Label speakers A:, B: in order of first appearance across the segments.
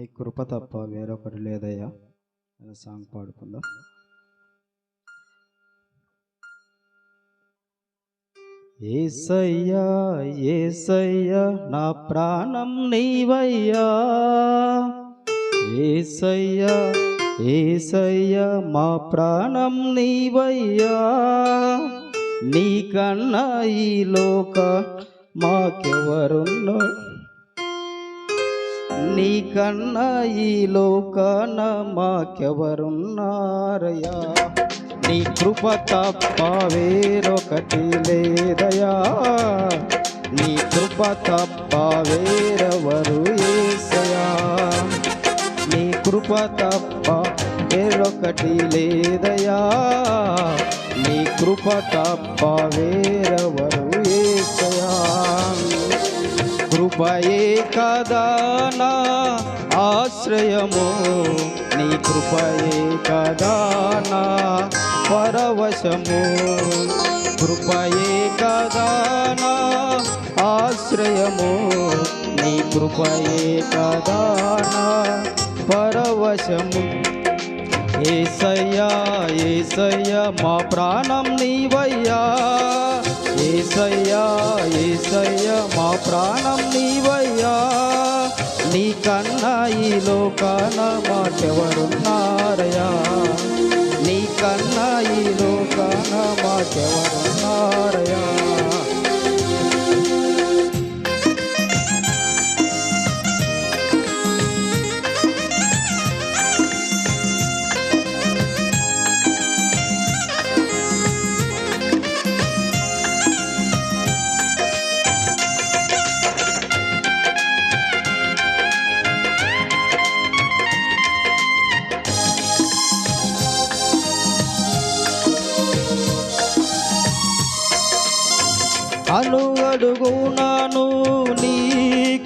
A: నీ కృప తప్ప వేరొకటి లేదయ్యా అనే సాంగ్ పాడుకుందాం. ఏసయ్యా ఏసయ్యా నా ప్రాణం నీవయ్యా. ఏసయ్యా ఏసయ్యా మా ప్రాణం నీవయ్యా. నీకన్నా ఈ లోక మాకెవరున్నా నీకన్నా ఈ లోకాన మాకెవరున్నారయా నీ కృప తప్ప వేరొకటి లేదయా నీ కృప తప్ప వేరెవరు ఏసయా నీ కృప తప్ప వేరొకటి లేదయా నీ కృప తప్ప వేరెవరు కృపయే కదా నా ఆశ్రయము. నీ కృపయే కదా నా పరవశము. కృపయే కదా నా ఆశ్రయము. నీ కృపయే కదా నా పరవశము. ఏసయ్యా ఏసయ్యా మా ప్రాణం నీవయ్యా. ఏసయ్యా ఏసయ్యా మా ప్రాణం నీవయ్యా. నీ కన్నా ఈ లోకాన మాకెవరున్నారయ్యా? నీ కన్నా ఈ లోకాన మాకెవరున్నారయ్యా?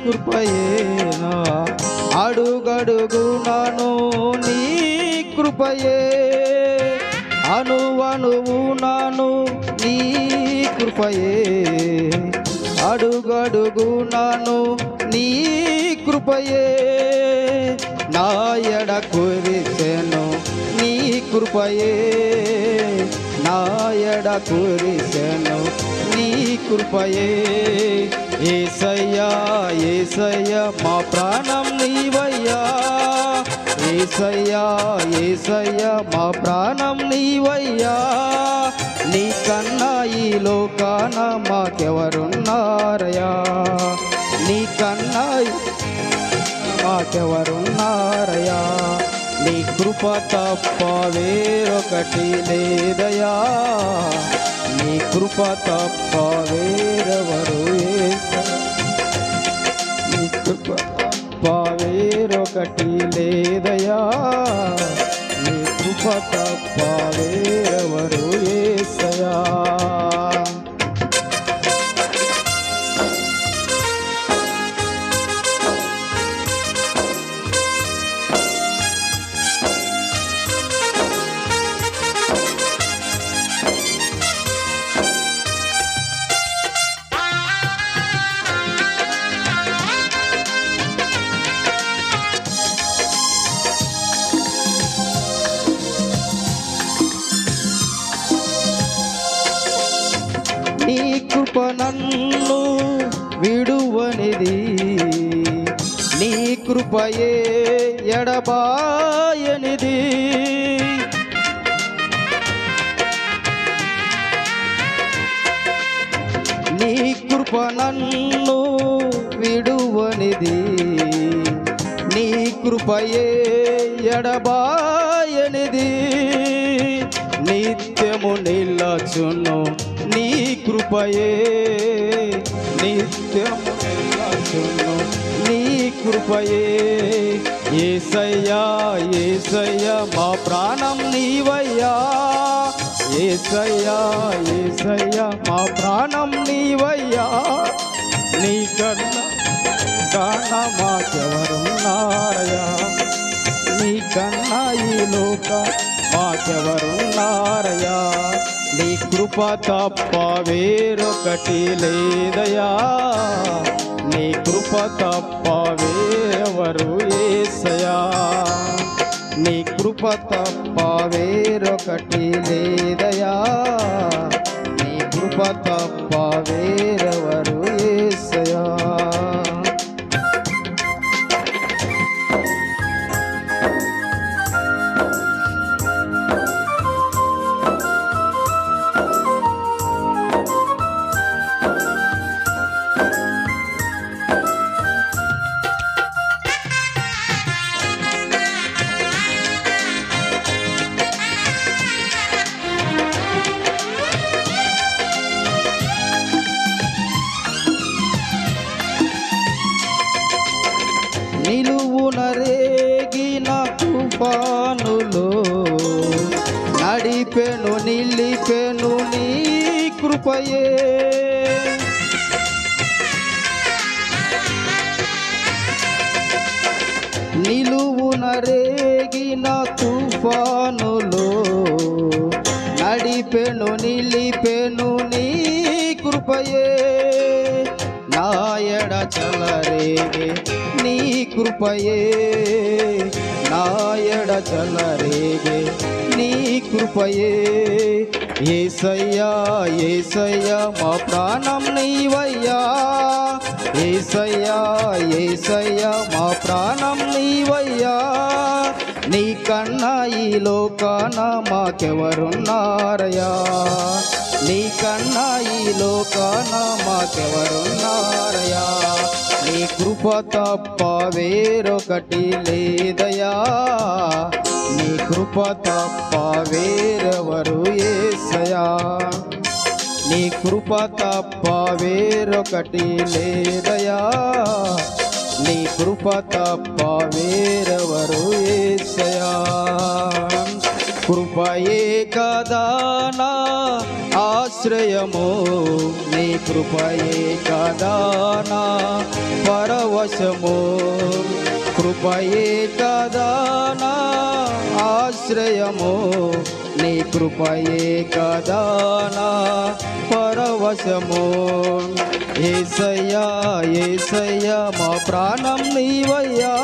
A: కృపయేనా? అడుగడుగునను నీ కృపయే. అను అనువునాను నీ కృపయే. అడుగడుగునను నీ కృపయే. నాయడ కురిసెను నీ కృపయే. నాయడ కురిసెను నీ కృపయే. ఏసయ్యా ఏసయ్య మా ప్రాణం నీవయ్యా. ఏసయ్యా ఏసయ్య మా ప్రాణం నీవయ్యా. నీ కన్నా ఈ లోకాన మాకెవరున్నారయ్యా? నీ కన్నా మాకెవరున్నారయ్యా? నీ కృప తప్ప వేరొకటి లేదయా నీ కృప తప్ప వేరెవరు వేరొకటి లేదయా? నీ కృప తప్పాలు కృప నన్ను విడువనిది. నీ కృపయే ఎడబాయనిది. నీ కృప నన్ను విడువనిది. నీ కృపయే ఎడబాయనిది. నిత్యము నిల్లచును కృపయే నిత్యం నీ కృపయే. ఏసయ్యా ఏసయ్యా మా ప్రాణం నీవయ్యా. ఏసయ్యా ఏసయ్యా మా ప్రాణం నీవయ్యా. నీ కన్నా కాన మాకెవరున్నారయ్యా నీ కన్నా ఈ లోక మాకెవరున్నారయ్యా నీ కృప తప్ప వేరొకటి లేదయా? నీ కృప తప్ప వేరెవరు ఏసయా? నీ కృప తప్ప వేరొకటి లేదయా? నీ కృప తప్ప వేరెవరు నడిపెను నిలిపెను నీ కృపయే. నిలువు నరేగిన తుఫానులో నడిపెను నిలిపెను నీ కృపయే. నాయడ చలరే నీ కృపయే. నాయడ చలరేగే నీ కృపయే. ఏసయ్యా ఏసయ్యా మా ప్రాణం నీవయ్యా. ఏసయ్యా ఏసయ్యా మా ప్రాణం నీవయ్యా. నీ కన్నా ఈ లోకాన మాకెవరున్నారయ్యా? లోకాన మాకెవరున్నారయా నీ కృప తప్ప వేరొకటి లేదయా నీ కృప తప్ప వేరెవరు ఏసయా నీ కృప తప్ప వేరొకటి లేదయా నీ కృప తప్ప వేరెవరు ఏసయా కృపయే కదా నా ఆశ్రయము నీ కృపయే కదా నా పరవశము. కృపయే కదా నా ఆశ్రయము నీ కృపయే కదా నా పరవశము. ఏసయ్యా ఏసయ్యా మా ప్రాణం నీవయ్యా.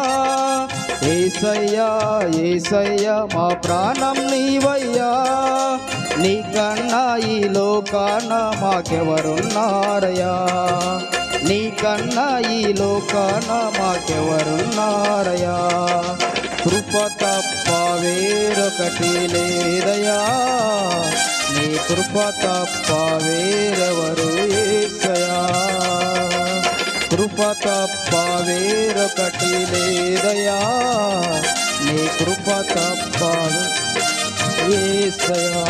A: ఏసయ్యా ఏసయ్యా మా ప్రాణం నీవయ్యా. నీకన్నా ఈ లోకాన మాకెవరున్నారయా నీకన్నా ఈ లోకాన మాకెవరున్నారయా కృప తప్ప వేరొకటి లేదయా నీ కృప తప్ప వేరెవరు ఏసయా కృప తప్ప వేరొకటి లేదయా నీ కృప తప్ప ఏసయా